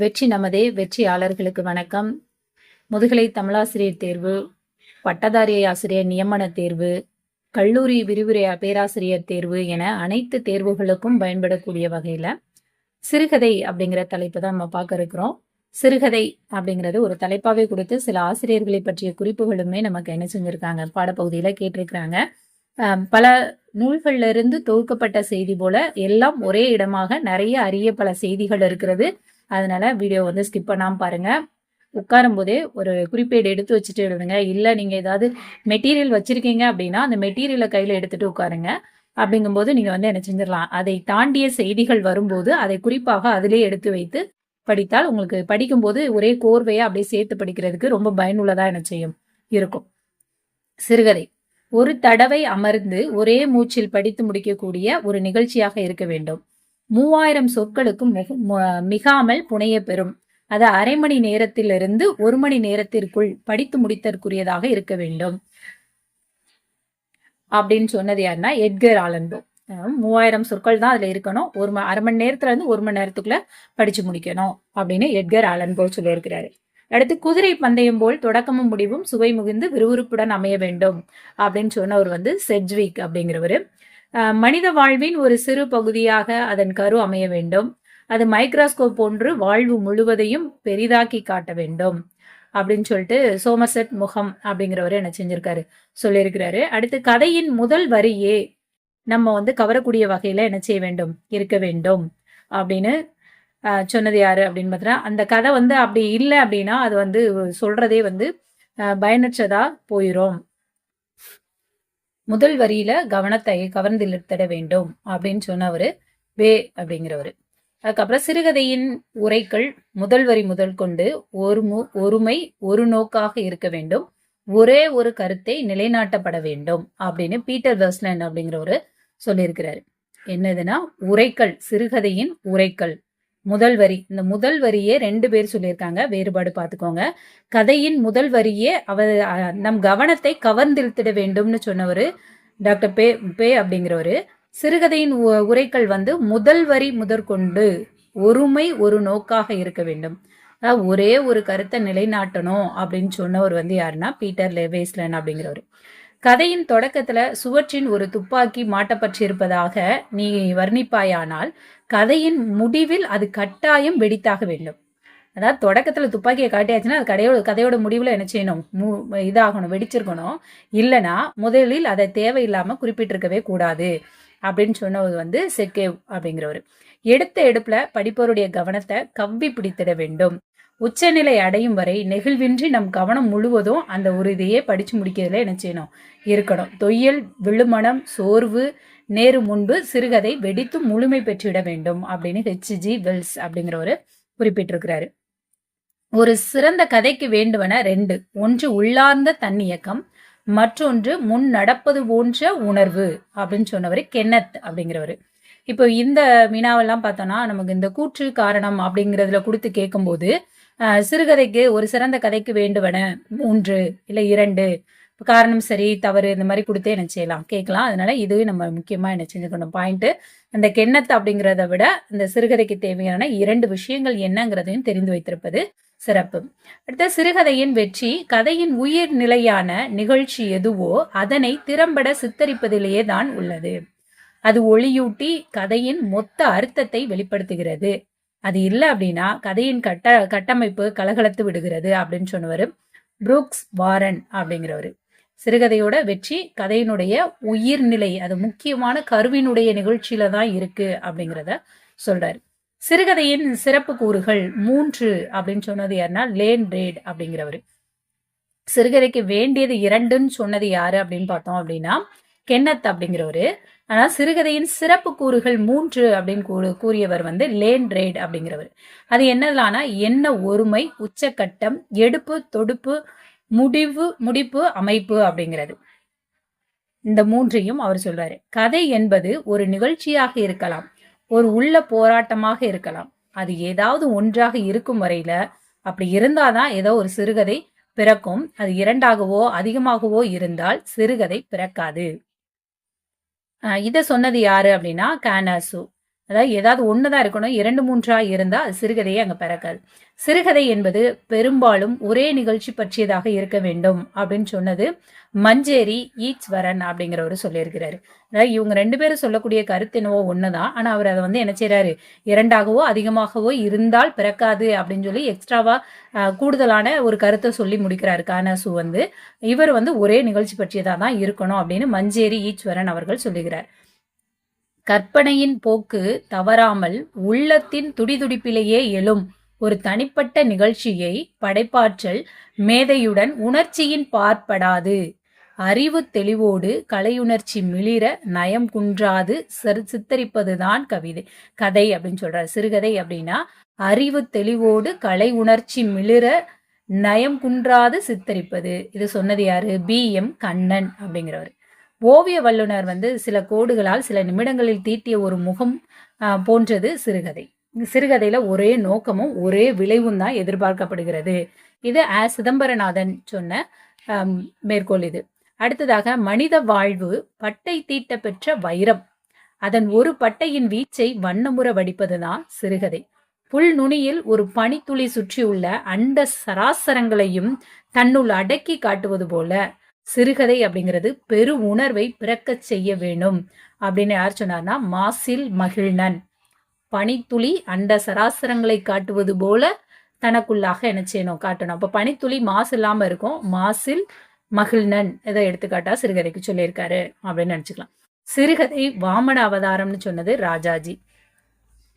வெற்றி நமதே வெற்றியாளர்களுக்கு வணக்கம். முதுகலை தமிழாசிரியர் தேர்வு பட்டதாரி ஆசிரியர் நியமன தேர்வு கல்லூரி விரிவுரை பேராசிரியர் தேர்வு என அனைத்து தேர்வுகளுக்கும் பயன்படக்கூடிய வகையில சிறுகதை அப்படிங்கிற தலைப்பு தான் நம்ம பார்க்க இருக்கிறோம். சிறுகதை அப்படிங்கிறது ஒரு தலைப்பாவே கொடுத்து சில ஆசிரியர்களை பற்றிய குறிப்புகளுமே நமக்கு என்ன செஞ்சிருக்காங்க பாடப்பகுதியில கேட்டிருக்கிறாங்க. பல நூல்கள்ல இருந்து தொகுக்கப்பட்ட செய்தி போல எல்லாம் ஒரே இடமாக நிறைய அரிய பல செய்திகள் இருக்கிறது. அதனால வீடியோ வந்து ஸ்கிப் பண்ணாம பாருங்கள் உட்காரும் போதே ஒரு குறிப்பேடு எடுத்து வச்சுட்டு எழுதுங்க. இல்லை நீங்கள் ஏதாவது மெட்டீரியல் வச்சுருக்கீங்க அப்படின்னா அந்த மெட்டீரியலை கையில் எடுத்துகிட்டு உட்காருங்க. அப்படிங்கும்போது நீங்கள் வந்து என்ன செஞ்சிடலாம். அதை தாண்டிய செய்திகள் வரும்போது அதை குறிப்பாக அதிலே எடுத்து வைத்து படித்தால் உங்களுக்கு படிக்கும்போது ஒரே கோர்வையாக அப்படியே சேர்த்து படிக்கிறதுக்கு ரொம்ப பயனுள்ளதாக என்ன செய்யும்? இருக்கும். சிறுகதை. ஒரு தடவை அமர்ந்து ஒரே மூச்சில் படித்து முடிக்கக்கூடிய ஒரு நிகழ்ச்சியாக இருக்க வேண்டும். மூவாயிரம் சொற்களுக்கும் மிகாமல் புனைய பெறும் அது அரை மணி நேரத்திலிருந்து ஒரு மணி நேரத்திற்குள் படித்து முடித்தற்குரியதாக இருக்க வேண்டும். அப்படின்னு சொன்னது யாருன்னா எட்கர் ஆலன்போ. மூவாயிரம் சொற்கள் தான் அதுல இருக்கணும். ஒரு அரை மணி நேரத்துல இருந்து ஒரு மணி நேரத்துக்குள்ள படிச்சு முடிக்கணும் அப்படின்னு எட்கர் ஆலன்போ சொல்லியிருக்கிறாரு. அடுத்து குதிரை பந்தயம் போல் தொடக்கமும் முடிவும் சுவை முகிந்து விறுவிறுப்புடன் அமைய வேண்டும் அப்படின்னு சொன்னவர் வந்து செட்விக் அப்படிங்கிறவர். மனித வாழ்வின் ஒரு சிறு பகுதியாக அதன் கரு அமைய வேண்டும். அது மைக்ராஸ்கோப் போன்று வாழ்வு முழுவதையும் பெரிதாக்கி காட்ட வேண்டும். அப்படின்னு சொல்லிட்டு சோமசெட் முகம் அப்படிங்கிறவர் என்ன செஞ்சிருக்காரு. சொல்லியிருக்கிறாரு. அடுத்து கதையின் முதல் வரியே நம்ம வந்து கவரக்கூடிய வகையில என்ன செய்ய வேண்டும்? இருக்க வேண்டும். அப்படின்னு சொன்னது யாரு அப்படின்னு பார்த்தீங்கன்னா அந்த கதை வந்து அப்படி இல்லை அப்படின்னா அது வந்து சொல்றதே வந்து பயனற்றதா போயிரும். முதல் வரியில கவனத்தை கவர்ந்திழுத்திட வேண்டும் அப்படின்னு சொன்னவர் வே அப்படிங்கிறவர். அதுக்கப்புறம் சிறுகதையின் உரைகள் முதல் வரி முதல் கொண்டு ஒரு மு- ஒருமை ஒரு நோக்காக இருக்க வேண்டும். ஒரே ஒரு கருத்தை நிலைநாட்டப்பட வேண்டும் அப்படின்னு பீட்டர் வெர்ஸ்லன் அப்படிங்கிறவரு சொல்லியிருக்கிறாரு. என்னதுன்னா உரைகள் சிறுகதையின் உரைகள் முதல் வரி. இந்த முதல் வரியே ரெண்டு பேர் சொல்லியிருக்காங்க. வேறுபாடு பார்த்துக்கோங்க. கதையின் முதல் வரியே அவர் நம் கவனத்தை கவர்ந்திழுத்திட வேண்டும்னு சொன்னவர் டாக்டர் பே பே அப்படிங்கிறவரு. சிறுகதையின் உ- உரைகள் வந்து முதல் வரி முதற்கொண்டு ஒருமை ஒரு நோக்காக இருக்க வேண்டும். அதாவது ஒரே ஒரு கருத்தை நிலைநாட்டணும் அப்படின்னு சொன்னவர் வந்து யாருன்னா பீட்டர் லெவேஸ்லன் அப்படிங்கிறவர். கதையின் தொடக்கத்துல சுவற்றின் ஒரு துப்பாக்கி மாட்டப்பட்டிருப்பதாக நீ வர்ணிப்பாயானால் கதையின் முடிவில் அது கட்டாயம் வெடித்தாக வேண்டும். அதாவது தொடக்கத்துல துப்பாக்கியை காட்டியாச்சுன்னா அது கடையோட கதையோட முடிவுல என்ன செய்யணும்? மு- இதாகணும் வெடிச்சிருக்கணும். இல்லைனா முதலில் அதை தேவையில்லாம குறிப்பிட்டிருக்கவே கூடாது. அப்படின்னு சொன்னவர் வந்து செக்கேவ் அப்படிங்கிறவர். எடுத்த எடுப்புல படிப்பவருடைய கவனத்தை கவ்வி பிடித்திட வேண்டும். உச்சநிலை அடையும் வரை நெகிழ்வின்றி நம் கவனம் முழுவதும் அந்த ஒரு இதையே படிச்சு முடிக்கிறதுல என்ன செய்யணும்? இருக்கணும். தொய்யல் விழுமனம் சோர்வு நேரு முன்பு சிறுகதை வெடித்து முழுமை பெற்றுவிட வேண்டும் அப்படின்னு ஹெச்ஜி வெல்ஸ் அப்படிங்கிறவரு குறிப்பிட்டிருக்கிறாரு. ஒரு சிறந்த கதைக்கு வேண்டுவன ரெண்டு. ஒன்று உள்ளார்ந்த தன்னியக்கம் மற்றொன்று முன் நடப்பது போன்ற உணர்வு அப்படின்னு சொன்னவர் கென்னத் அப்படிங்கிறவர். இப்போ இந்த வினாவெல்லாம் பார்த்தோம்னா நமக்கு இந்த கூற்று காரணம் அப்படிங்கிறதுல கொடுத்து கேட்கும்போது சிறுகதைக்கு ஒரு சிறந்த கதைக்கு வேண்டுவன மூன்று இல்லை இரண்டு காரணம் சரி தவறு இந்த மாதிரி கொடுத்தே என்ன செய்யலாம். கேட்கலாம். அதனால இதுவே நம்ம முக்கியமாக என்ன செஞ்சுக்கணும். பாயிண்ட்டு அந்த கென்னத் அப்படிங்கிறத விட இந்த சிறுகதைக்கு தேவையான இரண்டு விஷயங்கள் என்னங்கிறதையும் தெரிந்து வைத்திருப்பது சிறப்பு. அடுத்த சிறுகதையின் வெற்றி கதையின் உயிர் நிலையான நிகழ்ச்சி எதுவோ அதனை திறம்பட சித்தரிப்பதிலேயே தான் உள்ளது. அது ஒளியூட்டி கதையின் மொத்த அர்த்தத்தை வெளிப்படுத்துகிறது. அது இல்லை அப்படின்னா கதையின் கட்ட கட்டமைப்பு கலகலத்து விடுகிறது அப்படின்னு சொன்னவர் புரூக்ஸ் வாரன் அப்படிங்கிறவர். சிறுகதையோட வெற்றி கதையினுடைய உயிர்நிலை அது முக்கியமான கருவினுடைய நிகழ்ச்சியில தான் இருக்கு அப்படிங்கிறத சொல்றாரு. சிறுகதையின் சிறப்பு கூறுகள் மூன்று அப்படின்னு சொன்னது யாருன்னா லேன் ரேட் அப்படிங்கிறவர். சிறுகதைக்கு வேண்டியது இரண்டுன்னு சொன்னது யாரு அப்படின்னு பார்த்தோம் அப்படின்னா கென்னத் அப்படிங்கிறவரு. ஆனா சிறுகதையின் சிறப்பு கூறுகள் மூன்று அப்படின்னு கூறு- கூறியவர் வந்து லேன் ரேட் அப்படிங்கிறவர். அது என்னதுலானா என்ன ஒருமை உச்சக்கட்டம் எடுப்பு தொடுப்பு முடிவு முடிப்பு அமைப்பு அப்படிங்கிறது. இந்த மூன்றையும் அவர் சொல்றாரு கதை என்பது ஒரு நிகழ்ச்சியாக இருக்கலாம் ஒரு உள்ள போராட்டமாக இருக்கலாம். அது ஏதாவது ஒன்றாக இருக்கும் வரையில அப்படி இருந்தாதான் ஏதோ ஒரு சிறுகதை பிறக்கும். அது இரண்டாகவோ அதிகமாகவோ இருந்தால் சிறுகதை பிறக்காது. இதை சொன்னது யாரு அப்படின்னா கேனாசு. அதாவது ஏதாவது ஒன்று தான் இருக்கணும் இரண்டு மூன்றாக இருந்தால் அது சிறுகதையை அங்கே பிறக்காது. சிறுகதை என்பது பெரும்பாலும் ஒரே நிகழ்ச்சி பற்றியதாக இருக்க வேண்டும் அப்படின்னு சொன்னது மஞ்சேரி ஈச்வரன் அப்படிங்கிறவர் சொல்லியிருக்கிறாரு. அதாவது இவங்க ரெண்டு பேரும் சொல்லக்கூடிய கருத்து என்னவோ ஒன்று தான் ஆனால் அவர் அதை வந்து என்ன செய்கிறாரு இரண்டாகவோ அதிகமாகவோ இருந்தால் பிறக்காது அப்படின்னு சொல்லி எக்ஸ்ட்ராவா கூடுதலான ஒரு கருத்தை சொல்லி முடிக்கிறாரு கானாசு வந்து. இவர் வந்து ஒரே நிகழ்ச்சி பற்றியதாக தான் இருக்கணும் அப்படின்னு மஞ்சேரி ஈஸ்வரன் அவர்கள் சொல்லுகிறார். கற்பனையின் போக்கு தவறாமல் உள்ளத்தின் துடிதுடிப்பிலேயே எழும் ஒரு தனிப்பட்ட நிகழ்ச்சியை படைப்பாற்றல் மேதையுடன் உணர்ச்சியின் பார்ப்படாது அறிவு தெளிவோடு கலையுணர்ச்சி மிளிர நயம் குன்றாது சித்தரிப்பதுதான் கவிதை கதை அப்படின்னு சொல்றாரு. சிறுகதை அப்படின்னா அறிவு தெளிவோடு கலை உணர்ச்சி மிளிர நயம் குன்றாது சித்தரிப்பது. இது சொன்னது யாரு? பி. எம். கண்ணன் அப்படிங்கிறவர். ஓவிய வல்லுனர் வந்து சில கோடுகளால் சில நிமிடங்களில் தீட்டிய ஒரு முகம் போன்றது சிறுகதை. சிறுகதையில ஒரே நோக்கமும் ஒரே விளைவும் தான் எதிர்பார்க்கப்படுகிறது. இது ஆ சிதம்பரநாதன் சொன்ன மேற்கோள் இது. அடுத்ததாக மனித வாழ்வு பட்டை தீட்ட பெற்ற வைரம். அதன் ஒரு பட்டையின் வீச்சை வண்ணமுற வடிப்பதுதான் சிறுகதை. புல் நுனியில் ஒரு பனித்துளி சுற்றியுள்ள அண்ட சராசரங்களையும் தன்னுள் அடக்கி காட்டுவது போல சிறுகதை அப்படிங்கிறது பெரு உணர்வை பிறக்க செய்ய வேணும் அப்படின்னு யார் சொன்னார்னா மாசில் மகிழ்நன். பனித்துளி அண்ட சராசரங்களை காட்டுவது போல தனக்குள்ளாக என்ன செய்யணும் காட்டணும். அப்ப பனித்துளி மாசு இல்லாம இருக்கும். மாசில் மகிழ்நன். இதை எடுத்துக்காட்டா சிறுகதைக்கு சொல்லியிருக்காரு அப்படின்னு நினைச்சுக்கலாம். சிறுகதை வாமன அவதாரம்னு சொன்னது ராஜாஜி.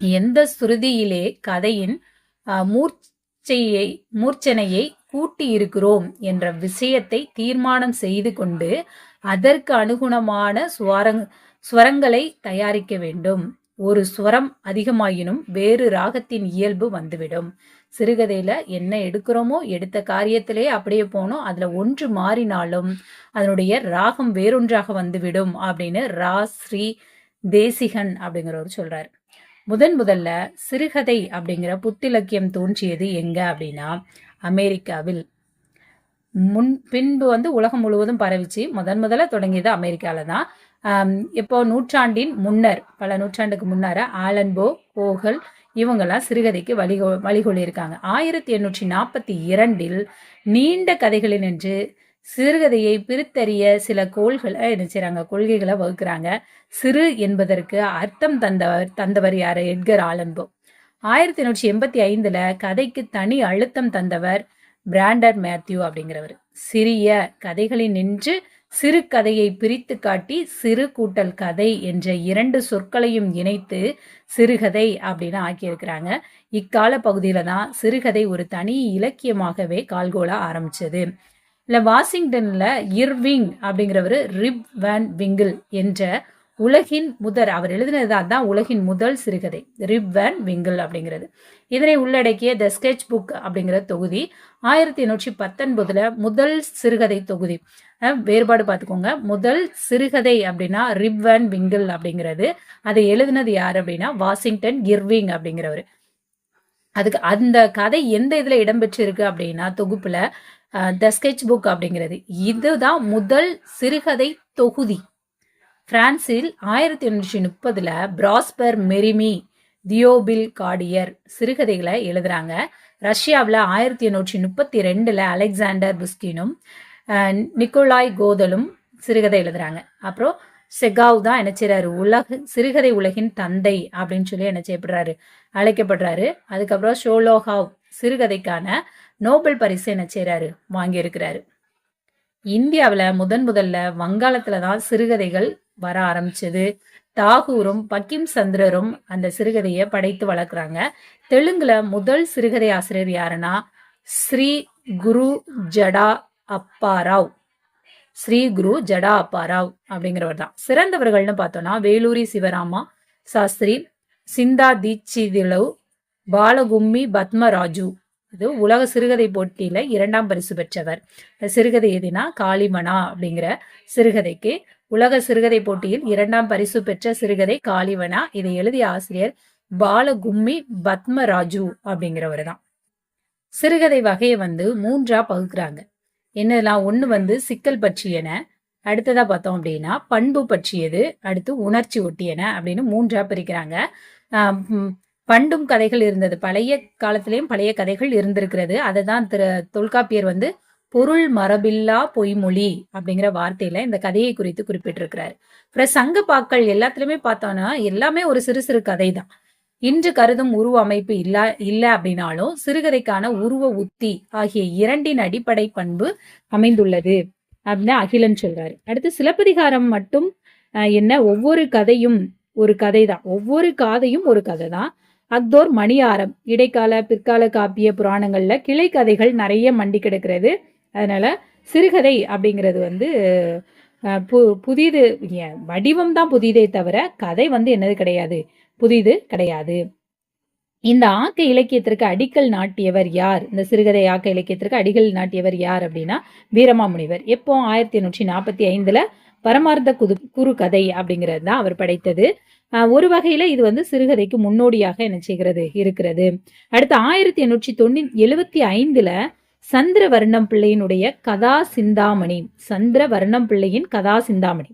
எந்த சுருதியிலே கதையின் மூர்ச்சையை மூர்ச்சனையை கூட்டி இருக்கிறோம் என்ற விஷயத்தை தீர்மானம் செய்து கொண்டு அதற்கு அனுகுணமான சுவரங் ஸ்வரங்களை தயாரிக்க வேண்டும். ஒரு ஸ்வரம் அதிகமாயினும் வேறு ராகத்தின் இயல்பு வந்துவிடும். சிறுகதையில என்ன எடுக்கிறோமோ எடுத்த காரியத்திலே அப்படியே போனோம் அதுல ஒன்று மாறினாலும் அதனுடைய ராகம் வேறொன்றாக வந்துவிடும் அப்படின்னு ரா ஸ்ரீ தேசிகன் அப்படிங்கிறவர் சொல்றாரு. முதன் முதல்ல சிறுகதை அப்படிங்கிற புத்திலக்கியம் தோன்றியது எங்க அப்படின்னா அமெரிக்காவில். முன் பின்பு வந்து உலகம் முழுவதும் பரவிச்சு முதன் முதல்ல தொடங்கியது அமெரிக்காவில் தான் இப்போ நூற்றாண்டின் முன்னர் பல நூற்றாண்டுக்கு முன்னார ஆலன்போ கோகல் இவங்கெல்லாம் சிறுகதைக்கு வழிகொ வழிகொள்ளியிருக்காங்க ஆயிரத்தி எண்ணூற்றி நாற்பத்தி இரண்டில் நீண்ட கதைகளில் நின்று சிறுகதையை பிரித்தறிய சில கோள்களை என்ன செய்கிறாங்க கொள்கைகளை வகுக்கிறாங்க. சிறு என்பதற்கு அர்த்தம் தந்தவர் தந்தவர் யார்? Edgar Allan Poe. ஆயிரத்தி எண்ணூற்றி எண்பத்தி ஐந்தில் கதைக்கு தனி அழுத்தம் தந்தவர் பிராண்டர் மேத்யூ அப்படிங்கிறவர். சிறிய கதைகளில் நின்று சிறு கதையை பிரித்து காட்டி சிறு கூட்டல் கதை என்ற இரண்டு சொற்களையும் இணைத்து சிறுகதை அப்படின்னு ஆக்கியிருக்கிறாங்க. இக்கால பகுதியில தான் சிறுகதை ஒரு தனி இலக்கியமாகவே கால்கோல ஆரம்பிச்சது. இல்லை வாஷிங்டன்ல இர்விங் அப்படிங்கிறவர் ரிப் வேன் விங்கிள் என்ற உலகின் முதல் அவர் எழுதினதாக தான் உலகின் முதல் சிறுகதை ரிப் வேன் விங்கிள் அப்படிங்கிறது. இதனை உள்ளடக்கிய த ஸ்கெச் புக் அப்படிங்கிற தொகுதி ஆயிரத்தி எண்ணூற்றி பத்தொன்பதுல முதல் சிறுகதை தொகுதி. வேறுபாடு பார்த்துக்கோங்க. முதல் சிறுகதை அப்படின்னா ரிப் வேன் விங்கிள் அப்படிங்கிறது. அதை எழுதினது யார் அப்படின்னா வாஷிங்டன் கிர்விங் அப்படிங்கிறவர். அதுக்கு அந்த கதை எந்த இதில் இடம்பெற்றிருக்கு அப்படின்னா தொகுப்பில் த ஸ்கெச் புக் அப்படிங்கிறது. இதுதான் முதல் சிறுகதை தொகுதி. பிரான்சில் ஆயிரத்தி எண்ணூற்றி முப்பதுல பிராஸ்பர் மெரிமி தியோபில் காடியர் சிறுகதைகளை எழுதுறாங்க. ரஷ்யாவில் ஆயிரத்தி எண்ணூற்றி முப்பத்தி ரெண்டில் அலெக்சாண்டர் புஸ்கினும் நிக்கோலாய் கோதலும் சிறுகதை எழுதுறாங்க. அப்புறம் செகாவ் தான் என்ன செய்யறாரு உலக சிறுகதை உலகின் தந்தை அப்படின்னு சொல்லி என்ன செய்யப்படுறாரு? அழைக்கப்படுறாரு. அதுக்கப்புறம் ஷோலோஹாவ் சிறுகதைக்கான நோபல் பரிசு என்ன செய்யறாரு வாங்கியிருக்கிறாரு. இந்தியாவில் முதன் முதல்ல வங்காளத்துல தான் சிறுகதைகள் வர ஆரம்பிச்சது. தாகூரும் பக்கிம் சந்திரரும் அந்த சிறுகதையை படைத்து வளர்க்குறாங்க. தெலுங்குல முதல் சிறுகதை ஆசிரியர் யாருன்னா ஸ்ரீ குரு ஜடா அப்பாராவ் ஸ்ரீ குரு ஜடா அப்பாராவ் அப்படிங்கிறவர் தான். சிறந்தவர்கள்னு பார்த்தோம்னா வேலூரி சிவராமா சாஸ்திரி சிந்தா தீட்சிதிலவ் பாலகும்மி பத்மராஜு. இது உலக சிறுகதை போட்டியில இரண்டாம் பரிசு பெற்றவர். சிறுகதை எதுனா காளிமனா அப்படிங்கிற சிறுகதைக்கு உலக சிறுகதை போட்டியில் இரண்டாம் பரிசு பெற்ற சிறுகதை காளிவனா இதை எழுதிய ஆசிரியர் பாலகும்மி பத்மராஜு அப்படிங்கிறவர் தான். சிறுகதை வகையை வந்து மூன்றா பகுக்கிறாங்க. என்னெல்லாம்? ஒன்று வந்து சிக்கல் பற்றியன அடுத்ததா பார்த்தோம் அப்படின்னா பண்பு பற்றியது அடுத்து உணர்ச்சி ஒட்டியன அப்படின்னு மூன்றா பிரிக்கிறாங்க. பண்டும் கதைகள் இருந்தது. பழைய காலத்திலையும் பழைய கதைகள் இருந்திருக்கிறது. அதை தான் திரு தொல்காப்பியர் வந்து பொருள் மரபில்லா பொய்மொழி அப்படிங்கிற வார்த்தையில இந்த கதையை குறித்து குறிப்பிட்டிருக்கிறார். அப்புறம் சங்கப்பாக்கள் எல்லாத்துலயுமே பார்த்தோம்னா எல்லாமே ஒரு சிறு சிறு கதை தான் இன்று கருதும் உருவ அமைப்பு இல்ல இல்ல அப்படின்னாலும் சிறுகதைக்கான உருவ உத்தி ஆகிய இரண்டின் அடிப்படை பண்பு அமைந்துள்ளது அப்படின்னு அகிலன் சொல்றாரு. அடுத்து சிலப்பதிகாரம் மட்டும் என்ன? ஒவ்வொரு கதையும் ஒரு கதை தான் ஒவ்வொரு காதையும் ஒரு கதை தான் அக்தோர் மணியாரம் இடைக்கால பிற்கால காப்பிய புராணங்களில் கிளை கதைகள் நிறைய மண்டி கிடக்கிறது. அதனால் சிறுகதை அப்படிங்கிறது வந்து பு புதிது வடிவம் தான் புதிதே தவிர கதை வந்து என்னது கிடையாது. புதிது கிடையாது. இந்த ஆக்க இலக்கியத்திற்கு அடிக்கல் நாட்டியவர் யார்? இந்த சிறுகதை ஆக்க இலக்கியத்திற்கு அடிக்கல் நாட்டியவர் யார் அப்படின்னா வீரமாமுனிவர். எப்போ? ஆயிரத்தி எண்ணூற்றி நாற்பத்தி ஐந்தில் பரமார்த்த குது குறு கதை அப்படிங்கிறது தான் அவர் படைத்தது. ஒரு வகையில இது வந்து சிறுகதைக்கு முன்னோடியாக என்ன செய்கிறது இருக்கிறது. அடுத்து ஆயிரத்தி எண்ணூற்றி தொண்ணூ எழுவத்தி ஐந்துல சந்திரவர்ணம் பிள்ளையினுடைய கதா சிந்தாமணி சந்திரவர்ணம் பிள்ளையின் கதா சிந்தாமணி.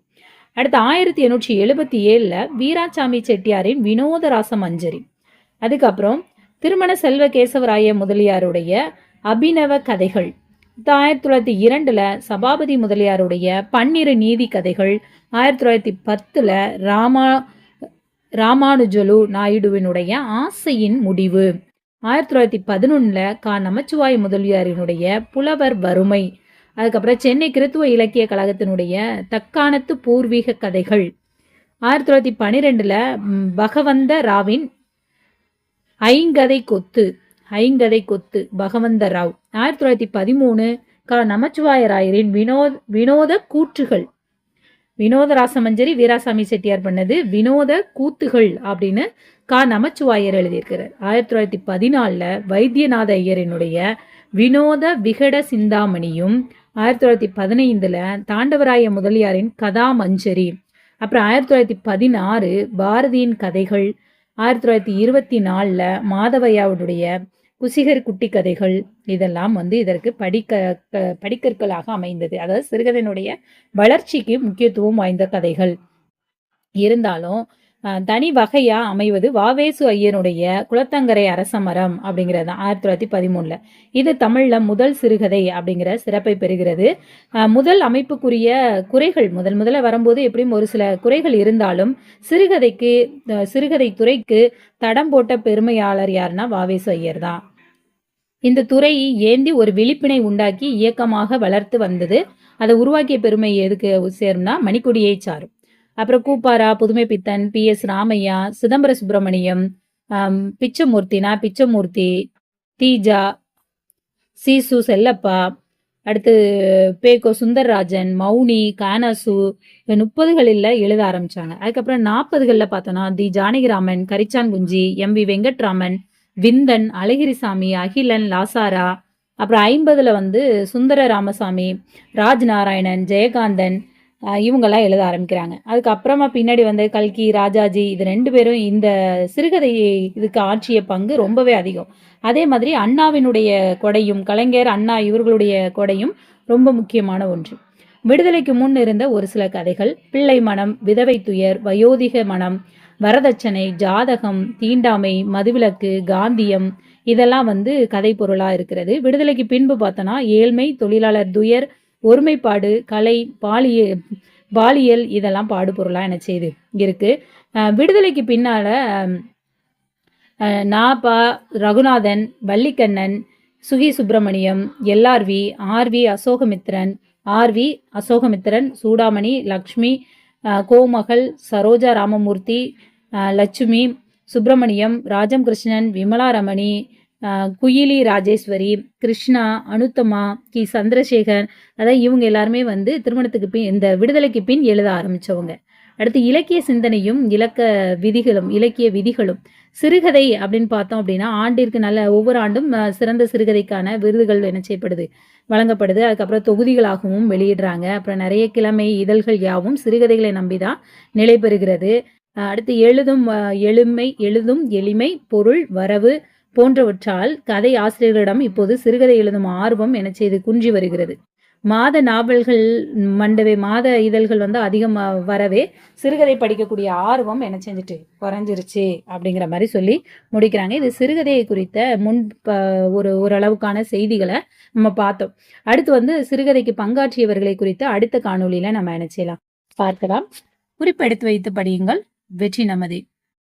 அடுத்து ஆயிரத்தி எண்ணூற்றி எழுபத்தி ஏழுல வீராசாமி செட்டியாரின் வினோதராச மஞ்சரி. அதுக்கப்புறம் திருமண செல்வ கேசவராய முதலியாருடைய அபிநவ கதைகள். ஆயிரத்தி தொள்ளாயிரத்தி இரண்டில் சபாபதி முதலியாருடைய பன்னிரு நீதி கதைகள் ஆயிரத்தி தொள்ளாயிரத்தி பத்தில் ராமா ராமானுஜலு நாயுடுவினுடைய ஆசையின் முடிவு. ஆயிரத்தி தொள்ளாயிரத்தி பதினொன்றில் கா. நமச்சிவாய் முதலியாரினுடைய புலவர் வறுமை. அதுக்கப்புறம் சென்னை கிறித்துவ இலக்கிய கழகத்தினுடைய தக்காணத்து பூர்வீக கதைகள். ஆயிரத்தி தொள்ளாயிரத்தி பன்னிரெண்டில் பகவந்த ராவின் ஐங்கதை கொத்து. ஐங்கதை கொத்து பகவந்த ராவ் ஆயிரத்தி தொள்ளாயிரத்தி பதிமூணு க. நமச்சிவாயராயரின் வினோத் வினோத கூற்றுகள். வினோத ராசமஞ்சரி வீராசாமி செட்டியார் பண்ணது வினோத கூத்துகள் அப்படின்னு கா. நமச்சிவாயர் எழுதியிருக்கிறார். ஆயிரத்தி தொள்ளாயிரத்தி பதினாலில் வைத்தியநாத ஐயரினுடைய வினோத விகட சிந்தாமணியும் ஆயிரத்தி தொள்ளாயிரத்தி பதினைந்தில் தாண்டவராய முதலியாரின் கதாமஞ்சரி அப்புறம் ஆயிரத்தி தொள்ளாயிரத்தி பதினாறு பாரதியின் கதைகள். ஆயிரத்தி தொள்ளாயிரத்தி இருபத்தி நாலில் மாதவையாவுடைய குசிகர் குட்டி கதைகள் இதெல்லாம் வந்து இதற்கு படிக்க படிக்கற்களாக அமைந்தது. அதாவது சிறுகதையினுடைய வளர்ச்சிக்கு முக்கியத்துவம் வாய்ந்த கதைகள். இருந்தாலும் தனி வகையா அமைவது வாவேசு ஐயனுடைய குளத்தங்கரை அரசமரம் அப்படிங்கிறது தான் ஆயிரத்தி தொள்ளாயிரத்தி பதிமூணுல. இது தமிழ்ல முதல் சிறுகதை அப்படிங்கிற சிறப்பை பெறுகிறது. முதல் அமைப்புக்குரிய குறைகள் முதல் முதல்ல வரும்போது எப்படியும் ஒரு சில குறைகள் இருந்தாலும் சிறுகதைக்கு சிறுகதை துறைக்கு தடம் போட்ட பெருமையாளர் யாருன்னா வாவேசு ஐயர் தான். இந்த துறை ஏந்தி ஒரு விழிப்பினை உண்டாக்கி இயக்கமாக வளர்த்து வந்தது. அதை உருவாக்கிய பெருமை எதுக்கு சேரும்னா மணிக்கொடியை சாரும். அப்புறம் கூப்பாரா Pudhumaipithan P. S. Ramaiah Chidambara Subramaniam பிச்சமூர்த்தினா பிச்சமூர்த்தி தீஜா சீசு செல்லப்பா அடுத்து பேகோ சுந்தர்ராஜன் மௌனி கானாசு முப்பதுகளில் எழுத ஆரம்பிச்சாங்க. அதுக்கப்புறம் நாற்பதுகளில் பார்த்தோன்னா தி ஜானகிராமன் கரிச்சான் குஞ்சி எம் வி வெங்கட்ராமன் விந்தன் அழகிரிசாமி அகிலன் லாசாரா அப்புறம் ஐம்பதுல வந்து சுந்தர ராமசாமி ராஜ் நாராயணன் ஜெயகாந்தன் இவங்கெல்லாம் எழுத ஆரம்பிக்கிறாங்க. அதுக்கப்புறமா பின்னாடி வந்து கல்கி ராஜாஜி இது ரெண்டு பேரும் இந்த சிறுகதை இதுக்கு ஆற்றிய பங்கு ரொம்பவே அதிகம். அதே மாதிரி அண்ணாவினுடைய கொடையும் கலைஞர் அண்ணா இவர்களுடைய கொடையும் ரொம்ப முக்கியமான ஒன்று. விடுதலைக்கு முன் இருந்த ஒரு சில கதைகள் பிள்ளை மனம் விதவை துயர் வயோதிக மனம் வரதட்சணை ஜாதகம் தீண்டாமை மதுவிலக்கு காந்தியம் இதெல்லாம் வந்து கதை பொருளாக இருக்கிறது. விடுதலைக்கு பின்பு பார்த்தோன்னா ஏழ்மை தொழிலாளர் துயர் ஒருமைப்பாடு கலை பாலிய பாலியல் இதெல்லாம் பாடுபொருளாக என்ன செய்யுது இருக்கு. விடுதலைக்கு பின்னால் நாபா Raghunathan Vallikannan Suki Subramaniam LRV RV Ashokamitran RV Ashokamitran Choodamani Lakshmi Komagal Saroja Ramamurthy Lakshmi Subramaniam Rajam Krishnan Vimala Ramani Kuyili Rajeshwari Krishna Anuthama கி. சந்திரசேகர் அதாவது இவங்க எல்லாருமே வந்து திருமணத்துக்கு பின் இந்த விடுதலைக்கு பின் எழுத ஆரம்பித்தவங்க அடுத்து இலக்கிய சிந்தனையும் இலக்க விதிகளும் இலக்கிய விதிகளும். சிறுகதை அப்படின்னு பார்த்தோம் அப்படின்னா ஆண்டிற்கு நல்ல ஒவ்வொரு ஆண்டும் சிறந்த சிறுகதைக்கான விருதுகள் என்ன செய்யப்படுது வழங்கப்படுது. அதுக்கப்புறம் தொகுதிகளாகவும் வெளியிடுறாங்க. அப்புறம் நிறைய கிழமை இதழ்கள் யாவும் சிறுகதைகளை நம்பி தான் நிலை பெறுகிறது அடுத்து எழுதும் எளிமை எழுதும் எளிமை பொருள் வரவு போன்றவற்றால் கதை ஆசிரியர்களிடம் இப்போது சிறுகதை எழுதும் ஆர்வம் என செய்து குன்றி வருகிறது. மாத நாவல்கள் மண்டவே மாத இதழ்கள் வந்து அதிகம் வரவே சிறுகதை படிக்கக்கூடிய ஆர்வம் என்ன செஞ்சுட்டு குறைஞ்சிருச்சு அப்படிங்கிற மாதிரி சொல்லி முடிக்கிறாங்க. இது சிறுகதையை குறித்த முன் ஒரு ஓரளவுக்கான செய்திகளை நம்ம பார்த்தோம். அடுத்து வந்து சிறுகதைக்கு பங்காற்றியவர்களை குறித்து அடுத்த காணொலியில நம்ம என்ன செய்யலாம்? பார்க்கலாம். குறிப்பெடுத்து வைத்து படியுங்கள். வெற்றி நமதே.